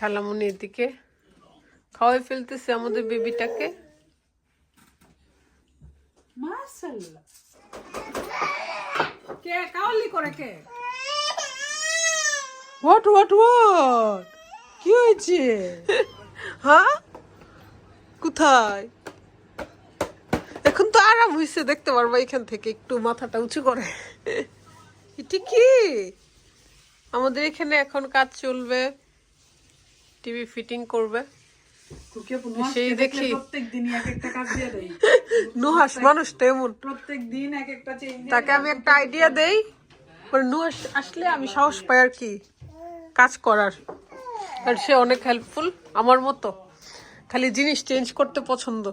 খালামুনি এদিকে। খাওয়াই ফেলতেছে আমাদের বেবিটাকে। মাশাআল্লাহ। কে কাওয়ালি করে কে? What what what? কি হয়েছে? হ্যাঁ? কোথায়? এখন তো আরাম হয়েছে দেখতে পারব এখান থেকে একটু মাথাটা উঁচু করে। এটি কি? আমাদের এখানে এখন কাজ চলবে। টিভি ফিটিং করবে। সেই দেখি। প্রত্যেক দিন এক একটা কাজ দিয়ে দেই। নুহাস মানুষ তেমন প্রত্যেক দিন এক একটা তাকে আমি একটা আইডিয়া দেই। নুহাস আসলে আমি সাহস পাই আর কি কাজ করার। আর সে অনেক হেল্পফুল আমার মতো। খালি জিনিস চেঞ্জ করতে পছন্দ।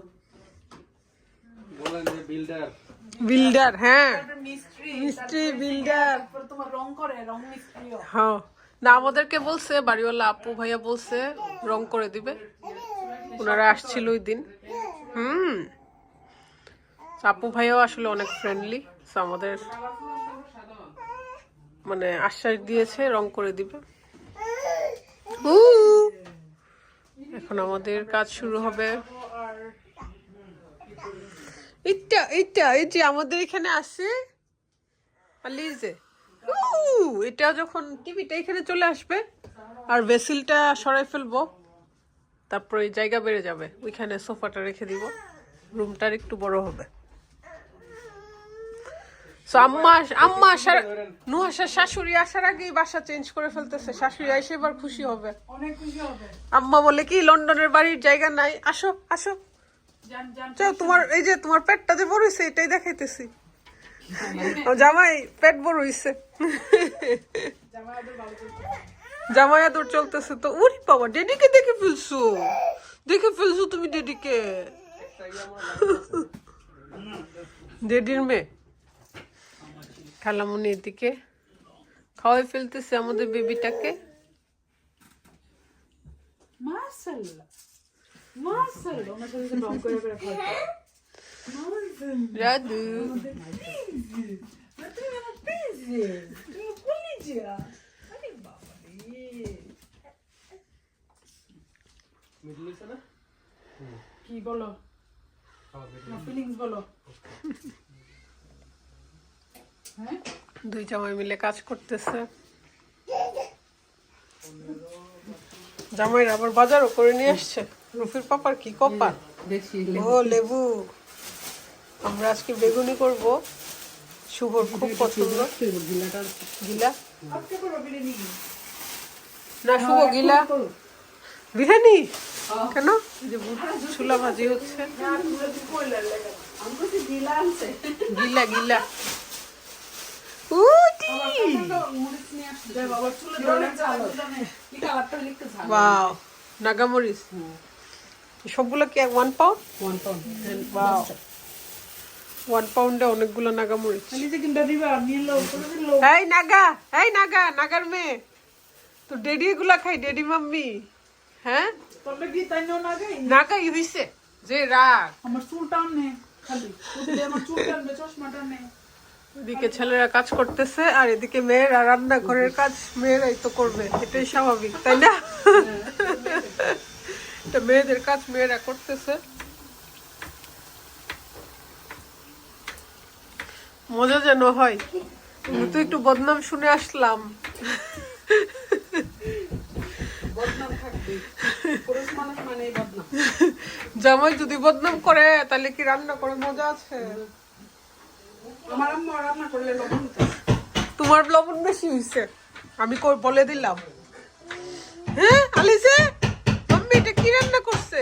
বিল্ডার বিল্ডার হ্যাঁ। মিস্ত্রি মিস্ত্রি বিল্ডার তোমার রং করে রং মিস্ত্রিও। হ্যাঁ। না আমাদেরকে বলছে বাড়িওয়ালা আপু ভাইয়া বলছে রং করে দিবে। ওনারা আসছিল ওই দিন। হুম। আপু ভাইয়াও আসলে অনেক ফ্রেন্ডলি আমাদের মানে আশ্বাস দিয়েছে রং করে দিবে। এখন আমাদের কাজ শুরু হবে। এটা এটা এই যে আমাদের এখানে আছে আলিজে উ, এটা যখন টিভিটা এখানে চলে আসবে আর ভেসিলটা সরাই ফেলব তারপরে জায়গা বেড়ে যাবে। ওইখানে সোফাটা রেখে দিব রুমটার একটু বড় হবে। আম্মা আম্মা আসার নুহাসার শাশুড়ি আসার আগেই বাসা চেঞ্জ করে ফেলতেছে। শাশুড়ি এসে এবার খুশি হবে। অনেক খুশি হবে। আম্মা বলে কি লন্ডনের বাড়ির জায়গা নাই। আসো আসো। তোমার এই যে তোমার পেটটা যে বড় হয়েছে এটাই দেখাইতেছি। জামাই, পেট বড় চলছে জামাই আদর চলতেছে তো। উরি বাবা, ডেডিকে দেখে ফেলছো? দেখে ফেলছো তুমি ডেডিকে? ডেডির মেয়ে। খালামুনি এদিকে। খাওয়াই ফেলতেছে আমাদের বেবিটাকে। মাশাআল্লাহ মাশাআল্লাহ ওনার সাথে রং করে ফিলিংস বলো হ্যাঁ দুই জামাই মিলে কাজ করতেছে। জামাইরা আবার বাজারও করে নিয়ে আসছে। রুফির পাপার কি কপাল? দেখছি ও লেবু। আমরা আজকে বেগুনি করব। শুভর খুব পছন্দ। গিলা? না শুভ গিলা? বিরিয়ানি? কেন? এই যে ছোলা ভাজি হচ্ছে। গিলা গিলা নাগামরিচ সবগুলো কি এক one pound one pound one পাউন্ডে অনেকগুলো করে দিলো এই নাগা এই নাগা নাগার মেয়ে। তো ডেডি এগুলা খাই ডেডি মাম্মি। হ্যাঁ? নাগা হইছে যে রাগ। আমার চুল খালি। আমার চুল টানবে চশমা টাননে এদিকে ছেলেরা কাজ করতেছে আর এদিকে মেয়েরা রান্না ঘরের কাজ মেয়েরাই তো করবে। এটাই স্বাভাবিক তাই না? এটা মেয়েদের কাজ মেয়েরা করতেছে। মজা যেন হয়। আমি তো একটু বদনাম শুনে আসলাম। জামাই যদি বদনাম করে তাহলে কি রান্না করে মজা আছে? আমার আম্মা রান্না করলে লবণ তোমার লবণ বেশি হয়েছে আমি কই বলে দিলাম। হ্যাঁ আলিসে মাম্মি এটা কি রান্না করছে?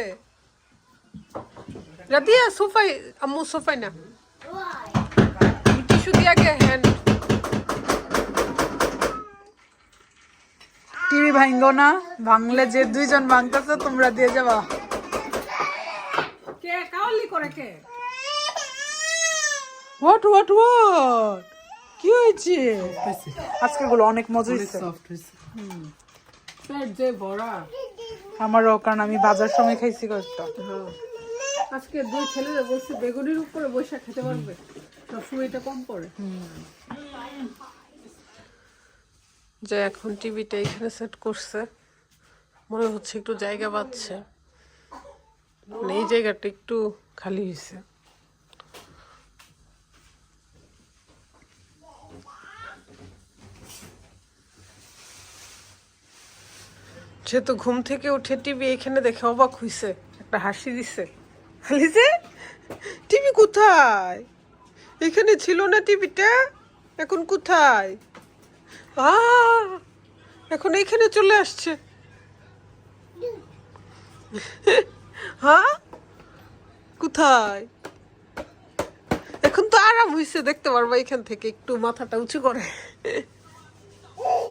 রাতিয়া সোফাই আম্মু সোফাই না। টিস্যু দিয়ে আগে হ্যান্ড টিভি ভাঙ্গো না ভাঙলে যে দুইজন ভাঙতেছে তোমরা দিয়ে যাবা। কে? কাওয়ালি করে কে? What what what? কি হয়েছে? আজকে গুলো অনেক মজা হয়েছে। পেট যে ভরা। আমারও কারণ আমি বাজার সময় খাইছি কয়েকটা। হ্যাঁ। আজকে দুই ছেলেরা বলছে বেগুনির উপরে বসে খেতে পারবে। যে এখন টিভিটা এখানে সেট করছে, মনে হচ্ছে একটু জায়গা পাচ্ছে মানে এই জায়গাটা একটু খালি হয়েছে। সে তো ঘুম থেকে উঠে টিভি এখানে দেখে অবাক হইছে, একটা হাসি দিছে। লিজে টিভি কোথায়? এখানে ছিল না টিভিটা? এখন কোথায়? এখন এখানে চলে আসছে। কোথায়? এখন তো আরাম হইছে দেখতে পারবা এখান থেকে, একটু মাথাটা উঁচু করে।